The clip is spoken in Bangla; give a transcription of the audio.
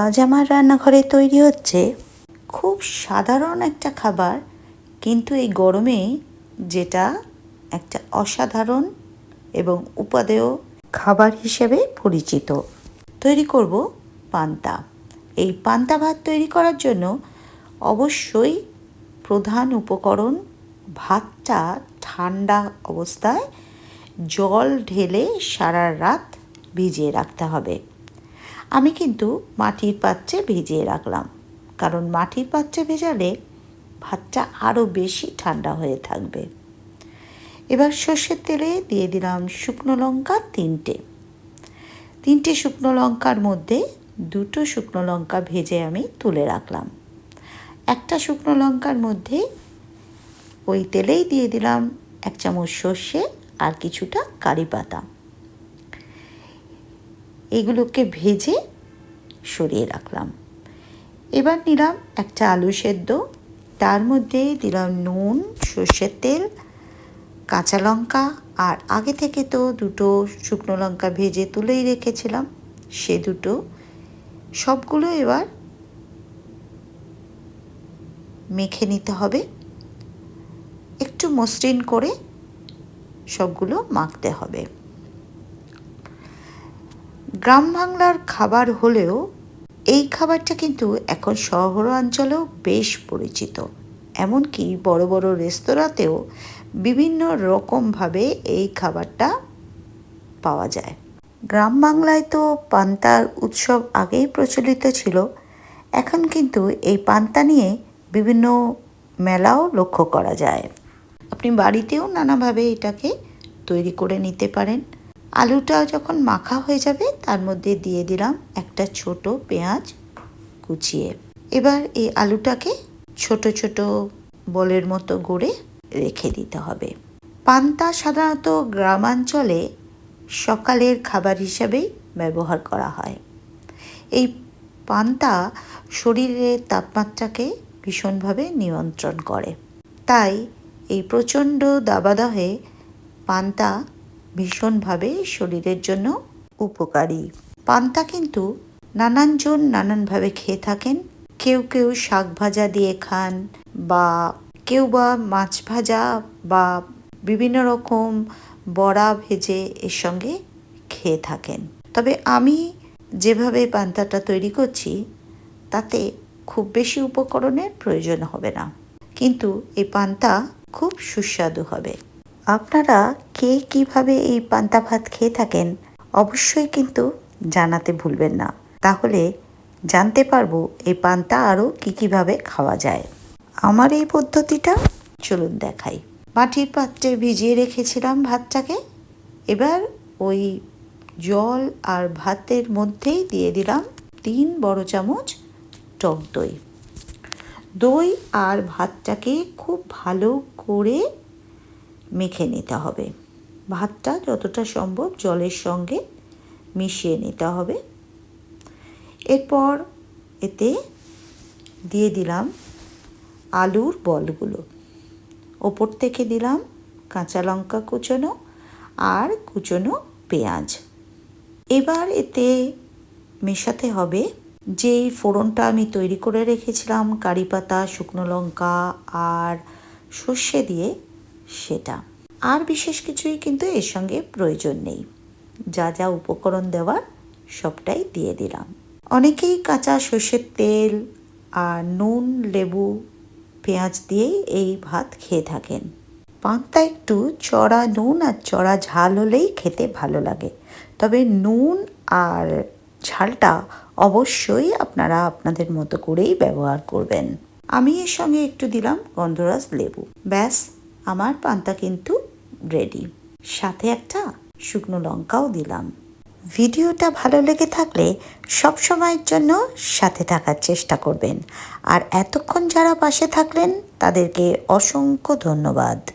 আজ আমার রান্নাঘরে তৈরি হচ্ছে খুব সাধারণ একটা খাবার, কিন্তু এই গরমে যেটা একটা অসাধারণ এবং উপাদেয় খাবার হিসেবে পরিচিত। তৈরি করব পান্তা। এই পান্তা ভাত তৈরি করার জন্য অবশ্যই প্রধান উপকরণ ভাতটা ঠান্ডা অবস্থায় জল ঢেলে সারা রাত ভিজিয়ে রাখতে হবে। আমি কিন্তু মাটির পাত্রে ভিজিয়ে রাখলাম। কারণ মাটির পাত্রে ভেজালে ভাতটা আরও বেশি ঠান্ডা হয়ে থাকবে। এবার সর্ষের তেলে দিয়ে দিলাম শুকনো লঙ্কা তিনটে। তিনটে শুকনো লঙ্কার মধ্যে দুটো শুকনো লঙ্কা ভেজে আমি তুলে রাখলাম। একটা শুকনো লঙ্কার মধ্যে ওই তেলেই দিয়ে দিলাম এক চামচ সর্ষে আর কিছুটা কারি পাতা। এগুলোকে ভেজে সরিয়ে রাখলাম। এবার নিলাম একটা আলু সেদ্ধ। তার মধ্যে দিলাম নুন, সর্ষের তেল, কাঁচা লঙ্কা আর আগে থেকে তো দুটো শুকনো লঙ্কা ভেজে তুলেই রেখেছিলাম সে দুটো। সবগুলো এবার মেখে নিতে হবে। একটু মসৃণ করে সবগুলো মাখতে হবে। গ্রাম বাংলার খাবার হলেও এই খাবারটা কিন্তু এখন শহর অঞ্চলেও বেশ পরিচিত। এমনকি বড় বড় রেস্তোরাঁতেও বিভিন্ন রকমভাবে এই খাবারটা পাওয়া যায়। গ্রাম বাংলায় তো পান্তার উৎসব আগেই প্রচলিত ছিল। এখন কিন্তু এই পান্তা নিয়ে বিভিন্ন মেলাও লক্ষ্য করা যায়। আপনি বাড়িতেও নানাভাবে এটাকে তৈরি করে নিতে পারেন। আলুটা যখন মাখা হয়ে যাবে, তার মধ্যে দিয়ে দিলাম একটা ছোট পেঁয়াজ কুচিয়ে। এবার এই আলুটাকে ছোট ছোট বলের মতো গড়ে রেখে দিতে হবে। পান্তা সাধারণত গ্রামাঞ্চলে সকালের খাবার হিসাবেই ব্যবহার করা হয়। এই পান্তা শরীরের তাপমাত্রাকে ভীষণভাবে নিয়ন্ত্রণ করে। তাই এই প্রচণ্ড দাবাদহে পান্তা ভীষণভাবে শরীরের জন্য উপকারী। পান্তা কিন্তু নানানজন নানানভাবে খেয়ে থাকেন। কেউ কেউ শাক ভাজা দিয়ে খান বা কেউ বা মাছ ভাজা বা বিভিন্ন রকম বড়া ভেজে এর সঙ্গে খেয়ে থাকেন। তবে আমি যেভাবে পান্তাটা তৈরি করছি, তাতে খুব বেশি উপকরণের প্রয়োজন হবে না। কিন্তু এই পান্তা খুব সুস্বাদু হবে। আপনারা কে কীভাবে এই পান্তা ভাত খেয়ে থাকেন অবশ্যই কিন্তু জানাতে ভুলবেন না। তাহলে জানতে পারব এই পান্তা আরও কী কীভাবে খাওয়া যায়। আমার এই পদ্ধতিটা চলুন দেখাই। মাটির পাত্রে ভিজিয়ে রেখেছিলাম ভাতটাকে। এবার ওই জল আর ভাতের মধ্যেই দিয়ে দিলাম তিন বড় চামচ টক দই। দই আর ভাতটাকে খুব ভালো করে মেখে নিতে হবে। ভাতটা যতটা সম্ভব জলের সঙ্গে মিশিয়ে নিতে হবে। এরপর এতে দিয়ে দিলাম আলুর বলগুলো। ওপর থেকে দিলাম কাঁচা লঙ্কা কুচোনো আর কুচোনো পেঁয়াজ। এবার এতে মেশাতে হবে যেই ফোড়নটা আমি তৈরি করে রেখেছিলাম, কারি পাতা, শুকনো লঙ্কা আর সর্ষে দিয়ে সেটা। আর বিশেষ কিছুই কিন্তু এর সঙ্গে প্রয়োজন নেই। যা যা উপকরণ দেওয়ার, সবটাই দিয়ে দিলাম। অনেকেই কাঁচা সর্ষের তেল আর নুন, লেবু, পেঁয়াজ দিয়েই এই ভাত খেয়ে থাকেন। পান্তা একটু চড়া নুন আর চড়া ঝাল হলেই খেতে ভালো লাগে। তবে নুন আর ঝালটা অবশ্যই আপনারা আপনাদের মতো করেই ব্যবহার করবেন। আমি এর সঙ্গে একটু দিলাম গন্ধরাজ লেবু। ব্যাস আমার পান্তা কিন্তু রেডি সাথে একটা শুকনো লঙ্কাও দিলাম। ভিডিওটা ভালো লেগে থাকলে সব সময়ের জন্য সাথে থাকার চেষ্টা করবেন। আর এতক্ষণ যারা পাশে থাকলেন, তাদেরকে অসংখ্য ধন্যবাদ।